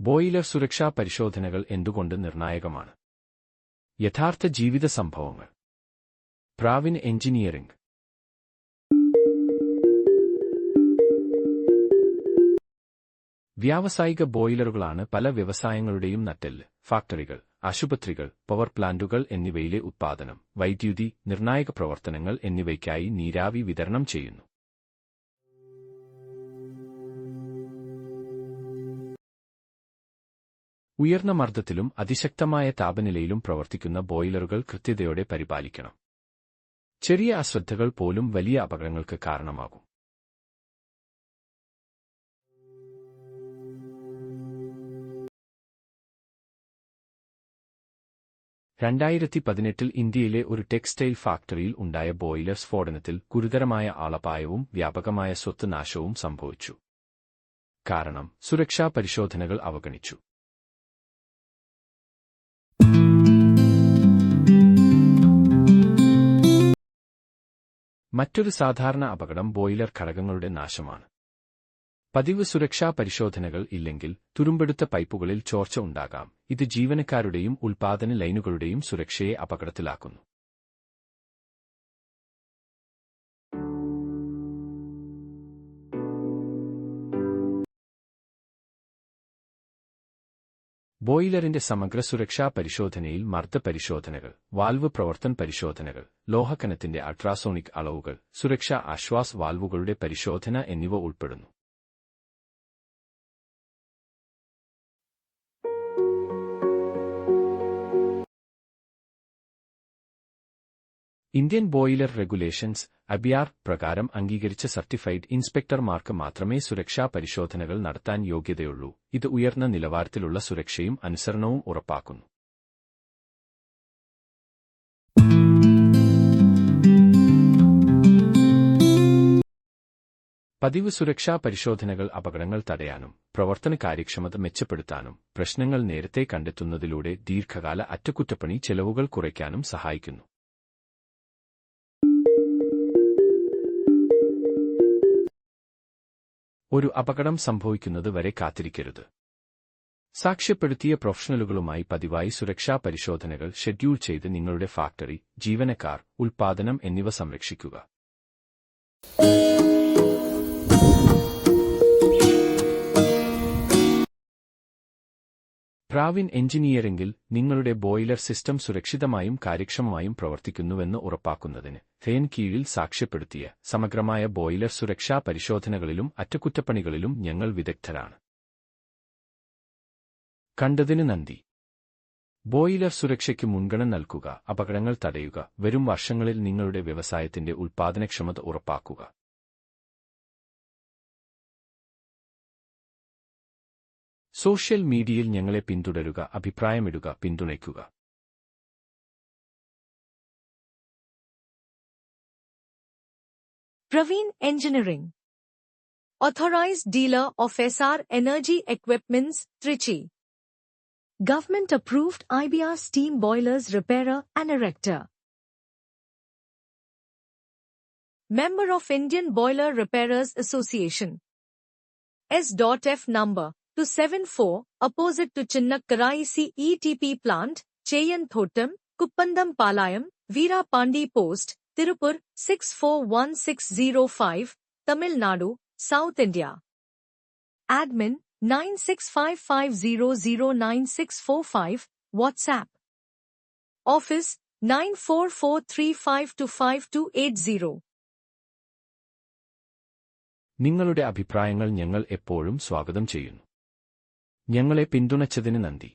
Boiler സുരക്ഷാ പരിശോധനകൾ എന്തുകൊണ്ട് നിർണായകമാണ്? യഥാർത്ഥ ജീവിത സംഭവങ്ങൾ. പ്രാവിൻ എഞ്ചിനീയറിംഗ്. വ്യാവസായിക ബോയിലറുകളാണ് പല വ്യവസായങ്ങളുടെയും നട്ടെല്ല് ഫാക്ടറികൾ ആശുപത്രികൾ പവർ പ്ലാന്റുകൾ എന്നിവയിലെ ഉത്പാദനം വൈദ്യുതി നിർണായക പ്രവർത്തനങ്ങൾ എന്നിവയ്ക്കായി നീരാവി വിതരണം ചെയ്യുന്നു. ഉയർന്ന മർദ്ദത്തിലും അതിശക്തമായ താപനിലയിലും പ്രവർത്തിക്കുന്ന ബോയിലറുകൾ കൃത്യതയോടെ പരിപാലിക്കണം. ചെറിയ അശ്രദ്ധകൾ പോലും വലിയ അപകടങ്ങൾക്ക് കാരണമാകും. രണ്ടായിരത്തി പതിനെട്ടിൽ ഇന്ത്യയിലെ ഒരു ടെക്സ്റ്റൈൽ ഫാക്ടറിയിൽ ഉണ്ടായ ബോയിലർ സ്ഫോടനത്തിൽ ഗുരുതരമായ ആളപായവും വ്യാപകമായ സ്വത്ത് നാശവും സംഭവിച്ചു. കാരണം സുരക്ഷാ പരിശോധനകൾ അവഗണിച്ചു. മറ്റൊരു സാധാരണ അപകടം ബോയിലർ ഘടകങ്ങളുടെ നാശമാണ്. പതിവ് സുരക്ഷാ പരിശോധനകൾ ഇല്ലെങ്കിൽ തുരുമ്പെടുത്ത പൈപ്പുകളിൽ ചോർച്ച ഉണ്ടാകാം. ഇത് ജീവനക്കാരുടെയും ഉൽപാദന ലൈനുകളുടെയും സുരക്ഷയെ അപകടത്തിലാക്കുന്നു. ബോയിലറിന്റെ സമഗ്ര സുരക്ഷാ പരിശോധനയിൽ മർദ്ദ പരിശോധനകൾ വാൽവ് പ്രവർത്തൻ പരിശോധനകൾ ലോഹക്കനത്തിന്റെ അൾട്രാസോണിക് അളവുകൾ സുരക്ഷാ ആശ്വാസ് വാൽവുകളുടെ പരിശോധന എന്നിവ ഉൾപ്പെടുന്നു. ഇന്ത്യൻ ബോയിലർ റെഗുലേഷൻസ് അബിയാർ പ്രകാരം അംഗീകരിച്ച സർട്ടിഫൈഡ് ഇൻസ്പെക്ടർമാർക്ക് മാത്രമേ സുരക്ഷാ പരിശോധനകൾ നടത്താൻ യോഗ്യതയുള്ളൂ. ഇത് ഉയർന്ന നിലവാരത്തിലുള്ള സുരക്ഷയും അനുസരണവും ഉറപ്പാക്കുന്നു. പതിവ് സുരക്ഷാ പരിശോധനകൾ അപകടങ്ങൾ തടയാനും പ്രവർത്തന കാര്യക്ഷമത മെച്ചപ്പെടുത്താനും പ്രശ്നങ്ങൾ നേരത്തെ കണ്ടെത്തുന്നതിലൂടെ ദീർഘകാല അറ്റകുറ്റപ്പണി ചെലവുകൾ കുറയ്ക്കാനും സഹായിക്കുന്നു. ഒരു അപകടം സംഭവിക്കുന്നത് വരെ കാത്തിരിക്കരുത്. സാക്ഷ്യപ്പെടുത്തിയ പ്രൊഫഷണലുകളുമായി പതിവായി സുരക്ഷാ പരിശോധനകൾ ഷെഡ്യൂൾ ചെയ്ത് നിങ്ങളുടെ ഫാക്ടറി ജീവനക്കാർ ഉൽപാദനം എന്നിവ സംരക്ഷിക്കുക. പ്രാവിൻ എഞ്ചിനീയറിംഗിൽ നിങ്ങളുടെ ബോയിലർ സിസ്റ്റം സുരക്ഷിതമായും കാര്യക്ഷമമായും പ്രവർത്തിക്കുന്നുവെന്ന് ഉറപ്പാക്കുന്നതിന് ഫേൻ കീഴിൽ സാക്ഷ്യപ്പെടുത്തിയ സമഗ്രമായ ബോയിലർ സുരക്ഷാ പരിശോധനകളിലും അറ്റകുറ്റപ്പണികളിലും ഞങ്ങൾ വിദഗ്ധരാണ്. കണ്ടതിന് നന്ദി. ബോയിലർ സുരക്ഷയ്ക്ക് മുൻഗണന നൽകുക അപകടങ്ങൾ തടയുക വരും വർഷങ്ങളിൽ നിങ്ങളുടെ വ്യവസായത്തിന്റെ ഉൽപ്പാദനക്ഷമത ഉറപ്പാക്കുക. സോഷ്യൽ മീഡിയയിൽ ഞങ്ങളെ പിന്തുടരുക അഭിപ്രായമിടുക പിന്തുണയ്ക്കുക Praveen Engineering. Authorized dealer of SR Energy Equipments, Trichy. Government approved IBR steam boilers repairer and erector. Member of Indian Boiler Repairers Association. S.F number 274, opposite to Chinnakkarai CETP plant, Chayan Thotam, Kuppandam Palayam, Veera Pandi Post, Tirupur 641605, Tamil Nadu, South India. Admin 9655009645, WhatsApp. Office 9443525280. നിങ്ങളുടെ അഭിപ്രായങ്ങൾ ഞങ്ങൾ എപ്പോഴും സ്വാഗതം ചെയ്യുന്നു ഞങ്ങളെ പിന്തുണച്ചതിന് നന്ദി